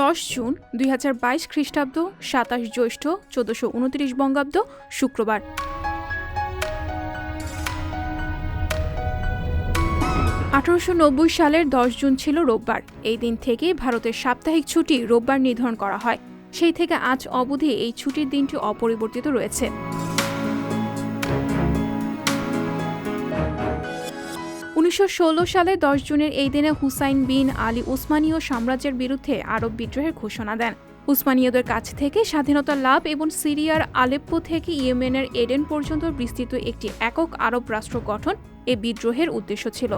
দশ জুন দুই হাজার বাইশ খ্রিস্টাব্দ, সাতাশ জ্যৈষ্ঠ, চোদ্দশো উনত্রিশ বঙ্গাব্দ, শুক্রবার। আঠারোশো নব্বই সালের দশ জুন ছিল রোববার। এই দিন থেকে ভারতের সাপ্তাহিক ছুটি রোববার নির্ধারণ করা হয়। সেই থেকে আজ অবধি এই ছুটির দিনটি অপরিবর্তিত রয়েছে। উনিশশো ষোলো সালে দশ জুনের এই দিনে হুসাইন বিন আলী উসমানীয় সাম্রাজ্যের বিরুদ্ধে আরব বিদ্রোহের ঘোষণা দেন। উসমানীয়দের কাছ থেকে স্বাধীনতা লাভ এবং সিরিয়ার আলেপ্পো থেকে ইয়েমেনের এডেন পর্যন্ত বিস্তৃত একটি একক আরব রাষ্ট্র গঠন এ বিদ্রোহের উদ্দেশ্য ছিল।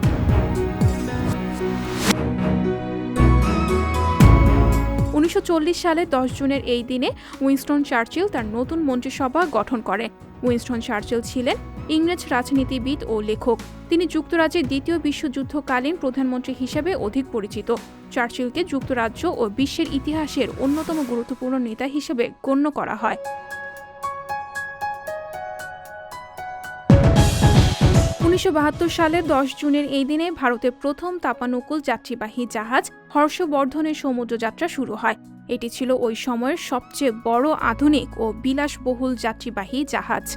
উনিশশো চল্লিশ সালে দশ জুনের এই দিনে উইনস্টন চার্চিল তার নতুন মন্ত্রিসভা গঠন করেন উইনস্টন চার্চিল ছিলেন ইংরেজ রাজনীতিবিদ ও লেখক। তিনি যুক্তরাজ্যের দ্বিতীয় বিশ্বযুদ্ধকালীন প্রধানমন্ত্রী হিসেবে অধিক পরিচিত। চার্চিলকে যুক্তরাজ্য ও বিশ্বের ইতিহাসের অন্যতম গুরুত্বপূর্ণ নেতা হিসেবে গণ্য করা হয়। উনিশশো বাহাত্তর সালের দশ জুনের এই দিনে ভারতের প্রথম তাপানুকুল যাত্রীবাহী জাহাজ হর্ষবর্ধনের সমুদ্রযাত্রা শুরু হয়। এটি ছিল ওই সময়ের সবচেয়ে বড় আধুনিক ও বিলাসবহুল যাত্রীবাহী জাহাজ।